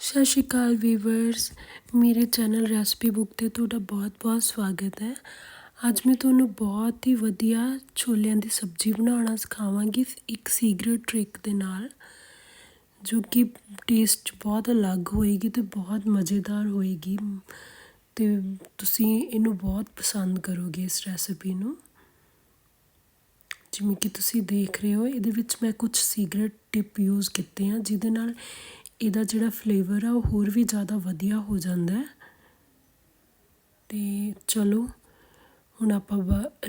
ਸਤਿ ਸ਼੍ਰੀ ਅਕਾਲ ਵੀਵਰਸ। ਮੇਰੇ ਚੈਨਲ ਰੈਸਪੀ ਬੁੱਕ ਤੇ ਤੁਹਾਡਾ ਬਹੁਤ-ਬਹੁਤ ਸਵਾਗਤ ਹੈ। ਅੱਜ ਮੈਂ ਤੁਹਾਨੂੰ ਬਹੁਤ ਹੀ ਵਧੀਆ ਛੋਲਿਆਂ ਦੀ ਸਬਜ਼ੀ ਬਣਾਉਣਾ ਸਿਖਾਵਾਂਗੀ ਇੱਕ ਸੀਕ੍ਰੀਟ ਟ੍ਰਿਕ ਦੇ ਨਾਲ, ਜੋ ਕਿ ਟੇਸਟ ਬਹੁਤ ਅਲੱਗ ਹੋਏਗੀ ਤੇ ਬਹੁਤ ਮਜ਼ੇਦਾਰ ਹੋਏਗੀ ਤੇ ਤੁਸੀਂ ਇਹਨੂੰ ਬਹੁਤ ਪਸੰਦ ਕਰੋਗੇ ਇਸ ਰੈਸਪੀ ਨੂੰ। ਜਿਵੇਂ ਕਿ ਤੁਸੀਂ ਦੇਖ ਰਹੇ ਹੋ, ਇਹਦੇ ਵਿੱਚ ਮੈਂ ਕੁਝ ਸੀਕ੍ਰੀਟ ਟਿਪ ਯੂਜ਼ ਕੀਤੇ ਆ, ਜਿਹਦੇ ਨਾਲ ਇਹਦਾ ਜਿਹੜਾ ਫਲੇਵਰ ਆ, ਉਹ ਹੋਰ ਵੀ ਜ਼ਿਆਦਾ ਵਧੀਆ ਹੋ ਜਾਂਦਾ ਅਤੇ ਚਲੋ, ਹੁਣ ਆਪਾਂ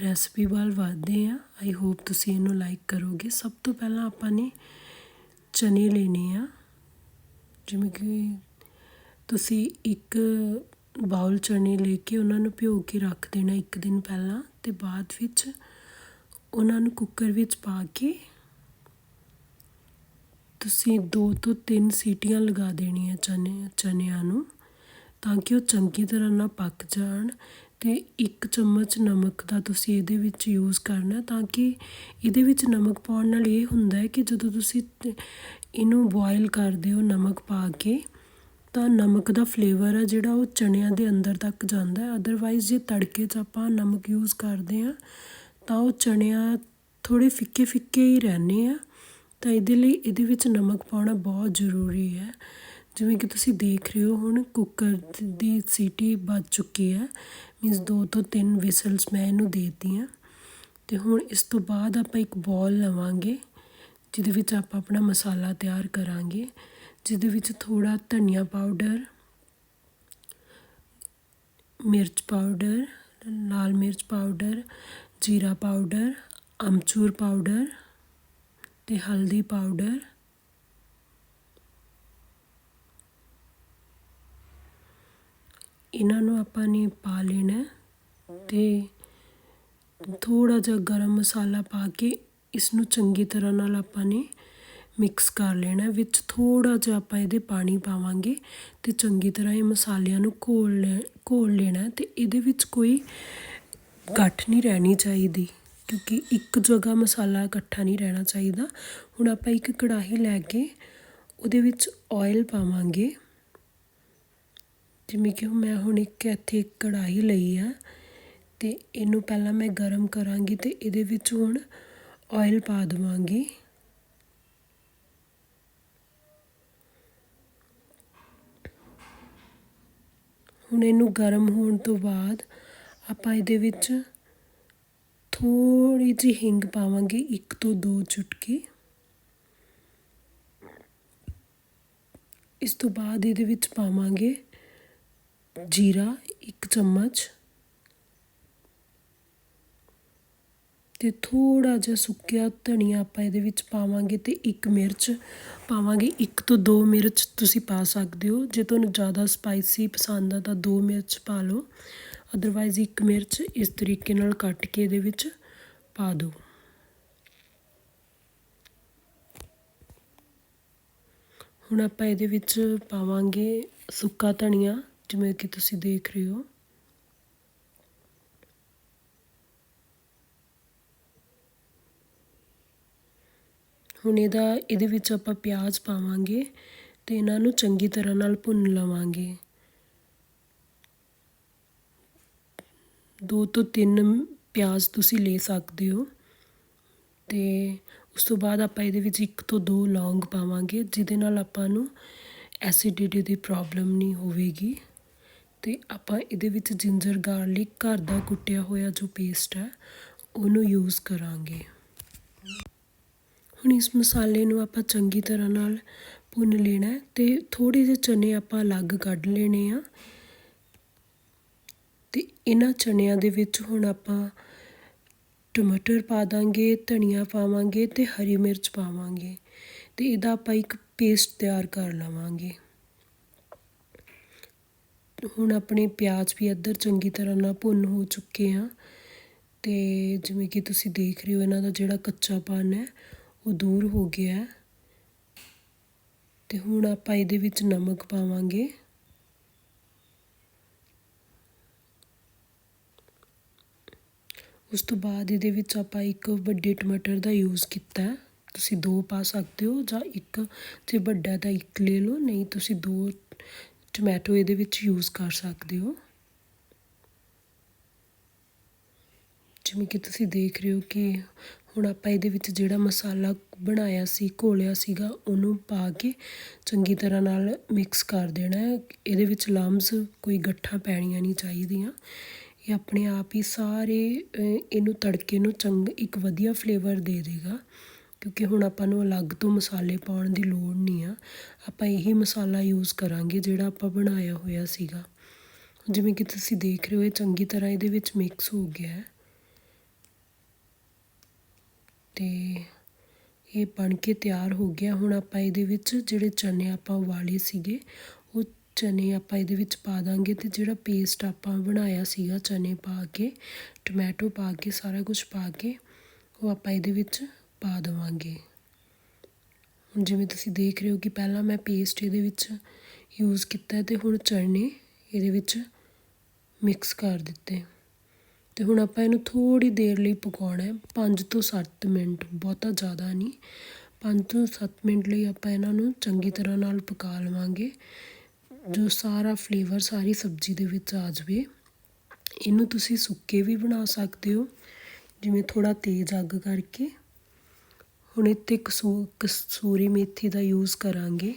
ਰੈਸਪੀ ਵੱਲ ਵਧਦੇ ਹਾਂ। ਆਈ ਹੋਪ ਤੁਸੀਂ ਇਹਨੂੰ ਲਾਈਕ ਕਰੋਗੇ। ਸਭ ਤੋਂ ਪਹਿਲਾਂ ਆਪਾਂ ਨੇ ਚਨੇ ਲੈਣੇ ਆ। ਜਿਵੇਂ ਕਿ ਤੁਸੀਂ ਇੱਕ ਬਾਉਲ ਚਨੇ ਲੈ ਕੇ ਉਹਨਾਂ ਨੂੰ ਭਿਓ ਕੇ ਰੱਖ ਦੇਣਾ ਇੱਕ ਦਿਨ ਪਹਿਲਾਂ, ਤੇ ਬਾਅਦ ਵਿੱਚ ਉਹਨਾਂ ਨੂੰ ਕੁੱਕਰ ਵਿੱਚ ਪਾ ਕੇ ਤੁਸੀਂ ਦੋ ਤੋਂ ਤਿੰਨ ਸੀਟੀਆਂ ਲਗਾ ਦੇਣੀਆਂ ਚਨੇ, ਚਨਿਆਂ ਨੂੰ ਤਾਂ ਕਿ ਉਹ ਚੰਗੀ ਤਰ੍ਹਾਂ ਨਾਲ ਪੱਕ ਜਾਣ ਅਤੇ ਇੱਕ ਚਮਚ ਨਮਕ ਦਾ ਤੁਸੀਂ ਇਹਦੇ ਵਿੱਚ ਯੂਜ਼ ਕਰਨਾ ਤਾਂ ਕਿ ਇਹਦੇ ਵਿੱਚ ਨਮਕ ਪਾਉਣ ਨਾਲ ਇਹ ਹੁੰਦਾ ਹੈ ਕਿ ਜਦੋਂ ਤੁਸੀਂ ਇਹਨੂੰ ਬੋਇਲ ਕਰਦੇ ਹੋ ਨਮਕ ਪਾ ਕੇ, ਤਾਂ ਨਮਕ ਦਾ ਫਲੇਵਰ ਆ ਜਿਹੜਾ ਉਹ ਚਣਿਆਂ ਦੇ ਅੰਦਰ ਤੱਕ ਜਾਂਦਾ ਹੈ। ਅਦਰਵਾਈਜ਼ ਜੇ ਤੜਕੇ 'ਚ ਆਪਾਂ ਨਮਕ ਯੂਜ਼ ਕਰਦੇ ਆ ਤਾਂ ਉਹ ਚਣਿਆਂ ਥੋੜੇ ਫਿੱਕੇ ਫਿੱਕੇ ਹੀ ਰਹਿੰਦੇ ਆ। ਤਾਂ ਇਹਦੇ ਲਈ ਇਹਦੇ ਵਿੱਚ ਨਮਕ ਪਾਉਣਾ ਬਹੁਤ ਜ਼ਰੂਰੀ ਹੈ। ਜਿਵੇਂ ਕਿ ਤੁਸੀਂ ਦੇਖ ਰਹੇ ਹੋ, ਹੁਣ ਕੁੱਕਰ ਦੀ ਸੀਟੀ ਵੱਜ ਚੁੱਕੀ ਹੈ। ਮੀਨਸ ਦੋ ਤੋਂ ਤਿੰਨ ਵਿਸਲਸ ਮੈਂ ਇਹਨੂੰ ਦੇਤੀ ਆ ਤੇ ਹੁਣ ਇਸ ਤੋਂ ਬਾਅਦ ਆਪਾਂ ਇੱਕ ਬੌਲ ਲਵਾਂਗੇ, ਜਿਹਦੇ ਵਿੱਚ ਆਪਾਂ ਆਪਣਾ ਮਸਾਲਾ ਤਿਆਰ ਕਰਾਂਗੇ। ਜਿਹਦੇ ਵਿੱਚ ਥੋੜਾ ਧਨੀਆ ਪਾਊਡਰ ਮਿਰਚ ਪਾਊਡਰ ਲਾਲ ਮਿਰਚ ਪਾਊਡਰ ਜੀਰਾ ਪਾਊਡਰ ਅਮਚੂਰ ਪਾਊਡਰ ਤੇ ਹਲਦੀ ਪਾਊਡਰ। ਇਹਨਾਂ ਨੂੰ ਆਪਾਂ ਨੇ ਪਾ ਲੈਣਾ ਤੇ ਥੋੜਾ ਜਿਹਾ ਗਰਮ ਮਸਾਲਾ ਪਾ ਕੇ ਇਸ ਨੂੰ ਚੰਗੀ ਤਰ੍ਹਾਂ ਨਾਲ ਆਪਾਂ ਨੇ ਮਿਕਸ ਕਰ ਲੈਣਾ ਵਿੱਚ ਥੋੜਾ ਜਿਹਾ ਆਪਾਂ ਇਹਦੇ ਪਾਣੀ ਪਾਵਾਂਗੇ ਤੇ ਚੰਗੀ ਤਰ੍ਹਾਂ ਇਹ ਮਸਾਲਿਆਂ ਨੂੰ ਘੋਲ ਲੈ, ਘੋਲ ਲੈਣਾ ਤੇ ਇਹਦੇ ਵਿੱਚ ਕੋਈ ਘੱਟ ਨਹੀਂ ਰਹਿਣੀ ਚਾਹੀਦੀ। ਕਿਉਂਕਿ ਇੱਕ ਜਗ੍ਹਾ ਮਸਾਲਾ ਇਕੱਠਾ ਨਹੀਂ ਰਹਿਣਾ ਚਾਹੀਦਾ। ਹੁਣ ਆਪਾਂ ਇੱਕ ਕੜਾਹੀ ਲੈ ਕੇ ਉਹਦੇ ਵਿੱਚ ਆਇਲ ਪਾਵਾਂਗੇ। ਜਿਵੇਂ ਕਿ ਮੈਂ ਹੁਣ ਇੱਕ ਇੱਥੇ ਇੱਕ ਕੜਾਹੀ ਲਈ ਆ ਤੇ ਇਹਨੂੰ ਪਹਿਲਾਂ ਮੈਂ ਗਰਮ ਕਰਾਂਗੀ ਤੇ ਇਹਦੇ ਵਿੱਚ ਹੁਣ ਆਇਲ ਪਾ ਦਵਾਂਗੀ। ਹੁਣ ਇਹਨੂੰ ਗਰਮ ਹੋਣ ਤੋਂ ਬਾਅਦ ਆਪਾਂ ਇਹਦੇ ਵਿੱਚ ਥੋੜੀ ਜਿਹੀ ਹਿੰਗ ਪਾਵਾਂਗੇ ਇੱਕ ਤੋਂ ਦੋ ਚੁਟਕੀ। ਇਸ ਤੋਂ ਬਾਅਦ ਇਹਦੇ ਵਿੱਚ ਪਾਵਾਂਗੇ ਜੀਰਾ ਇੱਕ ਚਮਚ। ਤੇ ਥੋੜਾ ਜਿਹਾ ਸੁੱਕਿਆ ਧਨੀਆ ਆਪਾਂ ਇਹਦੇ ਵਿੱਚ ਪਾਵਾਂਗੇ ਤੇ ਇੱਕ ਮਿਰਚ। ਪਾਵਾਂਗੇ ਇੱਕ ਤੋਂ ਦੋ ਮਿਰਚ ਤੁਸੀਂ ਪਾ ਸਕਦੇ ਹੋ। ਜੇ ਤੁਹਾਨੂੰ ਜ਼ਿਆਦਾ ਸਪਾਈਸੀ ਪਸੰਦ ਆ ਤਾਂ ਦੋ ਮਿਰਚ ਪਾ ਲਓ। ਅਦਰਵਾਈਜ਼ ਇੱਕ ਮਿਰਚ ਇਸ ਤਰੀਕੇ ਨਾਲ ਕੱਟ ਕੇ ਇਹਦੇ ਵਿੱਚ ਪਾ ਦਿਓ। ਹੁਣ ਆਪਾਂ ਇਹਦੇ ਵਿੱਚ ਪਾਵਾਂਗੇ ਸੁੱਕਾ ਧਨੀਆ, ਜਿਵੇਂ ਕਿ ਤੁਸੀਂ ਦੇਖ ਰਹੇ ਹੋ। ਹੁਣ ਇਹਦਾ, ਇਹਦੇ ਵਿੱਚ ਆਪਾਂ ਪਿਆਜ਼ ਪਾਵਾਂਗੇ ਤੇ ਇਹਨਾਂ ਨੂੰ ਚੰਗੀ ਤਰ੍ਹਾਂ ਨਾਲ ਭੁੰਨ ਲਵਾਂਗੇ। ਦੋ ਤੋਂ ਤਿੰਨ ਪਿਆਜ਼ ਤੁਸੀਂ ਲੈ ਸਕਦੇ ਹੋ ਅਤੇ ਉਸ ਤੋਂ ਬਾਅਦ ਆਪਾਂ ਇਹਦੇ ਵਿੱਚ ਇੱਕ ਤੋਂ ਦੋ ਲੌਂਗ ਪਾਵਾਂਗੇ, ਜਿਹਦੇ ਨਾਲ ਆਪਾਂ ਨੂੰ ਐਸਿਡਿਟੀ ਦੀ ਪ੍ਰੋਬਲਮ ਨਹੀਂ ਹੋਵੇਗੀ। ਅਤੇ ਆਪਾਂ ਇਹਦੇ ਵਿੱਚ ਜਿੰਜਰ ਗਾਰਲਿਕ ਘਰ ਦਾ ਕੁੱਟਿਆ ਹੋਇਆ ਜੋ ਪੇਸਟ ਹੈ, ਉਹਨੂੰ ਯੂਜ਼ ਕਰਾਂਗੇ। ਹੁਣ ਇਸ ਮਸਾਲੇ ਨੂੰ ਆਪਾਂ ਚੰਗੀ ਤਰ੍ਹਾਂ ਨਾਲ ਭੁੰਨ ਲੈਣਾ ਤੇ ਥੋੜੇ ਜਿਹੇ ਚਨੇ ਆਪਾਂ ਅਲੱਗ ਕੱਢ ਲੈਣੇ ਆ। ਅਤੇ ਇਹਨਾਂ ਚਨਿਆਂ ਦੇ ਵਿੱਚ ਹੁਣ ਆਪਾਂ ਟਮਾਟਰ ਪਾ ਦਾਂਗੇ, ਧਨੀਆ ਪਾਵਾਂਗੇ ਅਤੇ ਹਰੀ ਮਿਰਚ ਪਾਵਾਂਗੇ ਅਤੇ ਇਹਦਾ ਆਪਾਂ ਇੱਕ ਪੇਸਟ ਤਿਆਰ ਕਰ ਲਵਾਂਗੇ। ਹੁਣ ਆਪਣੇ ਪਿਆਜ਼ ਵੀ ਇੱਧਰ ਚੰਗੀ ਤਰ੍ਹਾਂ ਨਾਲ ਭੁੰਨ ਹੋ ਚੁੱਕੇ ਆ ਤੇ ਜਿਵੇਂ ਕਿ ਤੁਸੀਂ ਦੇਖ ਰਹੇ ਹੋ, ਇਹਨਾਂ ਦਾ ਜਿਹੜਾ ਕੱਚਾਪਨ ਹੈ ਉਹ ਦੂਰ ਹੋ ਗਿਆ ਤੇ ਹੁਣ ਆਪਾਂ ਇਹਦੇ ਵਿੱਚ ਨਮਕ ਪਾਵਾਂਗੇ। ਉਸ ਤੋਂ ਬਾਅਦ ਇਹਦੇ ਵਿੱਚ ਆਪਾਂ ਇੱਕ ਵੱਡੇ ਟਮਾਟਰ ਦਾ ਯੂਜ਼ ਕੀਤਾ। ਤੁਸੀਂ ਦੋ ਪਾ ਸਕਦੇ ਹੋ ਜਾਂ ਇੱਕ, ਜੇ ਵੱਡਾ ਤਾਂ ਇੱਕ ਲੈ ਲਓ, ਨਹੀਂ ਤੁਸੀਂ ਦੋ ਟਮੈਟੋ ਇਹਦੇ ਵਿੱਚ ਯੂਜ਼ ਕਰ ਸਕਦੇ ਹੋ। ਜਿਵੇਂ ਕਿ ਤੁਸੀਂ ਦੇਖ ਰਹੇ ਹੋ ਕਿ ਹੁਣ ਆਪਾਂ ਇਹਦੇ ਵਿੱਚ ਜਿਹੜਾ ਮਸਾਲਾ ਬਣਾਇਆ ਸੀ, ਘੋਲਿਆ ਸੀਗਾ, ਉਹਨੂੰ ਪਾ ਕੇ ਚੰਗੀ ਤਰ੍ਹਾਂ ਨਾਲ ਮਿਕਸ ਕਰ ਦੇਣਾ। ਹੈ ਇਹਦੇ ਵਿੱਚ ਲੰਮਸ ਕੋਈ ਗੱਠਾਂ ਪੈਣੀਆਂ ਨਹੀਂ ਚਾਹੀਦੀਆਂ। ਇਹ ਆਪਣੇ ਆਪ ਹੀ ਸਾਰੇ ਇਹਨੂੰ ਤੜਕੇ ਨੂੰ ਚੰਗ, ਇੱਕ ਵਧੀਆ ਫਲੇਵਰ ਦੇ ਦੇਗਾ। ਕਿਉਂਕਿ ਹੁਣ ਆਪਾਂ ਨੂੰ ਅਲੱਗ ਤੋਂ ਮਸਾਲੇ ਪਾਉਣ ਦੀ ਲੋੜ ਨਹੀਂ ਆ। ਆਪਾਂ ਇਹੀ ਮਸਾਲਾ ਯੂਜ਼ ਕਰਾਂਗੇ ਜਿਹੜਾ ਆਪਾਂ ਬਣਾਇਆ ਹੋਇਆ ਸੀਗਾ। ਜਿਵੇਂ ਕਿ ਤੁਸੀਂ ਦੇਖ ਰਹੇ ਹੋ, ਇਹ ਚੰਗੀ ਤਰ੍ਹਾਂ ਇਹਦੇ ਵਿੱਚ ਮਿਕਸ ਹੋ ਗਿਆ ਹੈ। ਤੇ ਇਹ ਬਣ ਕੇ ਤਿਆਰ ਹੋ ਗਿਆ। ਹੁਣ ਆਪਾਂ ਇਹਦੇ ਵਿੱਚ ਜਿਹੜੇ ਚਨੇ ਆਪਾਂ ਉਬਾਲੇ ਸੀਗੇ ਚਨੇ ਆਪਾਂ ਇਹਦੇ ਵਿੱਚ ਪਾ ਦਾਂਗੇ ਅਤੇ ਜਿਹੜਾ ਪੇਸਟ ਆਪਾਂ ਬਣਾਇਆ ਸੀਗਾ ਚਨੇ ਪਾ ਕੇ ਟਮੈਟੋ ਪਾ ਕੇ, ਸਾਰਾ ਕੁਝ ਪਾ ਕੇ, ਉਹ ਆਪਾਂ ਇਹਦੇ ਵਿੱਚ ਪਾ ਦੇਵਾਂਗੇ। ਹੁਣ ਜਿਵੇਂ ਤੁਸੀਂ ਦੇਖ ਰਹੇ ਹੋ ਕਿ ਪਹਿਲਾਂ ਮੈਂ ਪੇਸਟ ਇਹਦੇ ਵਿੱਚ ਯੂਜ਼ ਕੀਤਾ ਤੇ ਹੁਣ ਚਨੇ ਇਹਦੇ ਵਿੱਚ ਮਿਕਸ ਕਰ ਦਿੱਤੇ। ਤੇ ਹੁਣ ਆਪਾਂ ਇਹਨੂੰ ਥੋੜੀ ਦੇਰ ਲਈ ਪਕਾਉਣਾ ਹੈ 5 ਤੋਂ 7 ਮਿੰਟ, ਬਹੁਤਾ ਜ਼ਿਆਦਾ ਨਹੀਂ। 5 ਤੋਂ 7 ਮਿੰਟ ਲਈ ਆਪਾਂ ਇਹਨਾਂ ਨੂੰ ਚੰਗੀ ਤਰ੍ਹਾਂ ਨਾਲ ਪਕਾ ਲਵਾਂਗੇ। ਜੋ ਸਾਰਾ ਫਲੇਵਰ ਸਾਰੀ ਸਬਜ਼ੀ ਦੇ ਵਿੱਚ ਆ ਜਾਵੇ। ਇਹਨੂੰ ਤੁਸੀਂ ਸੁੱਕੇ ਵੀ ਬਣਾ ਸਕਦੇ ਹੋ। ਜਿਵੇਂ ਥੋੜਾ ਤੇਜ਼ ਅੱਗ ਕਰਕੇ। ਹੁਣ ਇੱਥੇ ਕਸੂ ਕਸੂਰੀ ਮੇਥੀ ਦਾ ਯੂਜ਼ ਕਰਾਂਗੇ।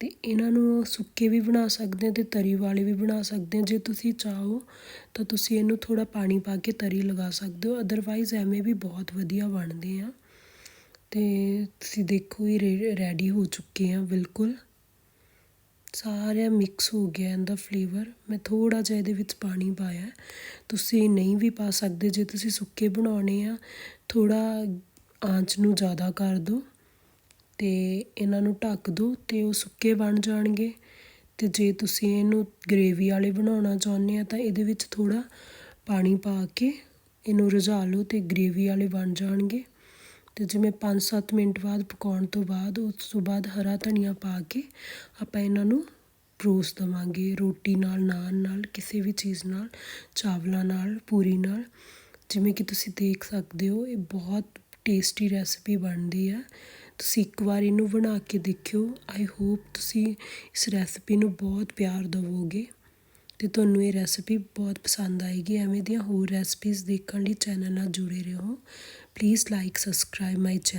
ਤੇ ਇਹਨਾਂ ਨੂੰ ਸੁੱਕੇ ਵੀ ਬਣਾ ਸਕਦੇ ਹਾਂ ਤੇ ਤਰੀ ਵਾਲੇ ਵੀ ਬਣਾ ਸਕਦੇ ਹਾਂ। ਜੇ ਤੁਸੀਂ ਚਾਹੋ ਤਾਂ ਤੁਸੀਂ ਇਹਨੂੰ ਥੋੜਾ ਪਾਣੀ ਪਾ ਕੇ ਤਰੀ ਲਗਾ ਸਕਦੇ ਹੋ। ਅਦਰਵਾਈਜ਼ ਐਵੇਂ ਵੀ ਬਹੁਤ ਵਧੀਆ ਬਣਦੇ ਆ। ਅਤੇ ਤੁਸੀਂ ਦੇਖੋ ਇਹ ਰੇ ਰੈਡੀ ਹੋ ਚੁੱਕੇ ਆ, ਬਿਲਕੁਲ। ਸਾਰਾ ਮਿਕਸ ਹੋ ਗਿਆ ਇਹਦਾ ਫਲੇਵਰ ਮੈਂ ਥੋੜ੍ਹਾ ਜਿਹਾ ਇਹਦੇ ਵਿੱਚ ਪਾਣੀ ਪਾਇਆ। ਤੁਸੀਂ ਨਹੀਂ ਵੀ ਪਾ ਸਕਦੇ, ਜੇ ਤੁਸੀਂ ਸੁੱਕੇ ਬਣਾਉਣੇ ਆ, ਥੋੜ੍ਹਾ ਆਂਚ ਨੂੰ ਜ਼ਿਆਦਾ ਕਰ ਦਿਓ ਅਤੇ ਇਹਨਾਂ ਨੂੰ ਢੱਕ ਦਿਓ ਅਤੇ ਉਹ ਸੁੱਕੇ ਬਣ ਜਾਣਗੇ। ਅਤੇ ਜੇ ਤੁਸੀਂ ਇਹਨੂੰ ਗ੍ਰੇਵੀ ਵਾਲੇ ਬਣਾਉਣਾ ਚਾਹੁੰਦੇ ਆ, ਤਾਂ ਇਹਦੇ ਵਿੱਚ ਥੋੜ੍ਹਾ ਪਾਣੀ ਪਾ ਕੇ ਇਹਨੂੰ ਰਝਾ ਲਓ ਅਤੇ ਗ੍ਰੇਵੀ ਵਾਲੇ ਬਣ ਜਾਣਗੇ। ਅਤੇ ਜਿਵੇਂ 5-7 ਮਿੰਟ ਬਾਅਦ ਪਕਾਉਣ ਤੋਂ ਬਾਅਦ ਉਸ ਤੋਂ ਬਾਅਦ ਹਰਾ ਧਨੀਆ ਪਾ ਕੇ ਆਪਾਂ ਇਹਨਾਂ ਨੂੰ ਪਰੋਸ ਦੇਵਾਂਗੇ। ਰੋਟੀ ਨਾਲ, ਨਾਨ ਨਾਲ, ਕਿਸੇ ਵੀ ਚੀਜ਼ ਨਾਲ, ਚਾਵਲਾਂ ਨਾਲ, ਪੂਰੀ ਨਾਲ। ਜਿਵੇਂ ਕਿ ਤੁਸੀਂ ਦੇਖ ਸਕਦੇ ਹੋ, ਇਹ ਬਹੁਤ ਟੇਸਟੀ ਰੈਸਪੀ ਬਣਦੀ ਆ। ਤੁਸੀਂ ਇੱਕ ਵਾਰ ਇਹਨੂੰ ਬਣਾ ਕੇ ਦੇਖਿਓ। ਆਈ ਹੋਪ ਤੁਸੀਂ ਇਸ ਰੈਸਪੀ ਨੂੰ ਬਹੁਤ ਪਿਆਰ ਦਿਵੋਗੇ। ਅਤੇ ਤੁਹਾਨੂੰ ਇਹ ਰੈਸਪੀ ਬਹੁਤ ਪਸੰਦ ਆਏਗੀ, ਐਵੇਂ ਦੀਆਂ ਹੋਰ ਰੈਸਪੀਜ਼ ਦੇਖਣ ਲਈ ਚੈਨਲ ਨਾਲ ਜੁੜੇ ਰਹੋ। Please like subscribe my channel